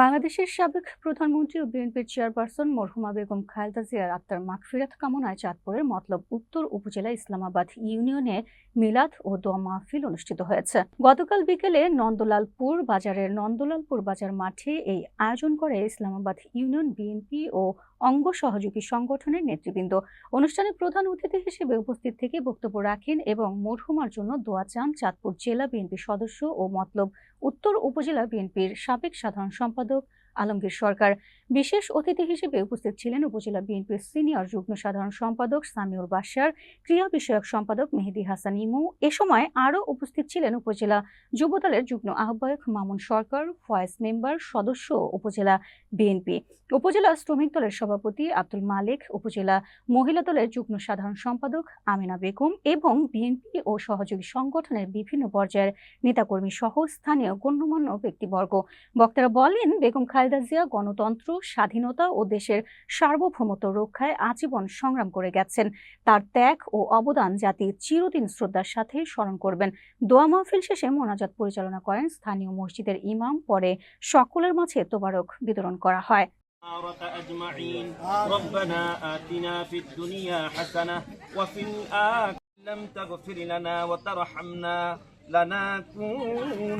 বাংলাদেশের সাবেক প্রধানমন্ত্রী ও বিএনপির চেয়ারপারসন মরহুমা বেগম খালেদা জিয়ার আত্মার মাগফিরাত কামনায় চাঁদপুরের মতলব উত্তর উপজেলা ইসলামাবাদ ইউনিয়নে মিলাদ ও দোয়া মাহফিল অনুষ্ঠিত হয়েছে। গতকাল বিকেলে নন্দলালপুর বাজারের নন্দলালপুর বাজার মাঠে এই আয়োজন করে ইসলামাবাদ ইউনিয়ন বিএনপি ও অঙ্গ সহযোগী সংগঠনের নেতৃবৃন্দ। অনুষ্ঠানে প্রধান অতিথি হিসেবে উপস্থিত থেকে বক্তব্য রাখেন এবং মরহুমার জন্য দোয়া চান চাঁদপুর জেলা বিএনপি সদস্য ও মতলব। উত্তর উপজেলা বিএনপির সাবেক সাধারণ সম্পাদক আলমগীর সরকার। বিশেষ অতিথি হিসেবে উপস্থিত ছিলেন উপজেলা বিএনপির সিনিয়র যুগ্ম সাধারণ সম্পাদক সামিউর বাসার ক্রিয়া বিষয়ক সম্পাদক মেহেদি হাসান ইমু। এ সময় আরও উপস্থিত ছিলেন উপজেলা যুবদলের যুগ্ম আহ্বায়ক মামুন সরকার ফয়েজ মেম্বার, সদস্য উপজেলা বিএনপি। উপজেলা শ্রমিক দলের সভাপতি আব্দুল মালিক, উপজেলা মহিলা দলের যুগ্ম সাধারণ সম্পাদক আমিনা বেগম এবং বিএনপি ও সহযোগী সংগঠনের বিভিন্ন পর্যায়ের নেতাকর্মী সহ স্থানীয় গণ্যমান্য ব্যক্তিবর্গ। বক্তারা বলেন, বেগম খালেদা জিয়া গণতন্ত্র স্বাধীনতা ও দেশের সার্বভৌমত্ব রক্ষায় আজীবন সংগ্রাম করে গেছেন তার ত্যাগ ও অবদান জাতি চিরদিন শ্রদ্ধার সাথে স্মরণ করবেন দোয়া মাহফিল শেষে মোনাজাত পরিচালনা করেন স্থানীয় মসজিদের ইমাম পরে সকলের মাঝে তোবারক বিতরণ করা হয় النار أجمعين ربنا آتنا في الدنيا حسنة وفي الآخرة لم تغفر لنا وترحمنا لنكون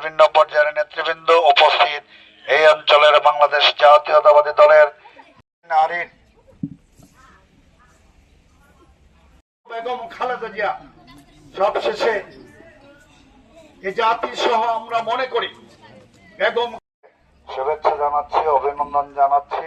বিভিন্ন পর্যায়ের নেতৃবৃন্দ উপস্থিত এই অঞ্চলের বাংলাদেশ জাতীয়তাবাদী দলের নারীন বেগম খালেদা জিয়া, সবশেষে এই জাতি সহ আমরা মনে করি, বেগম শুভেচ্ছা জানাচ্ছি, অভিনন্দন জানাচ্ছি।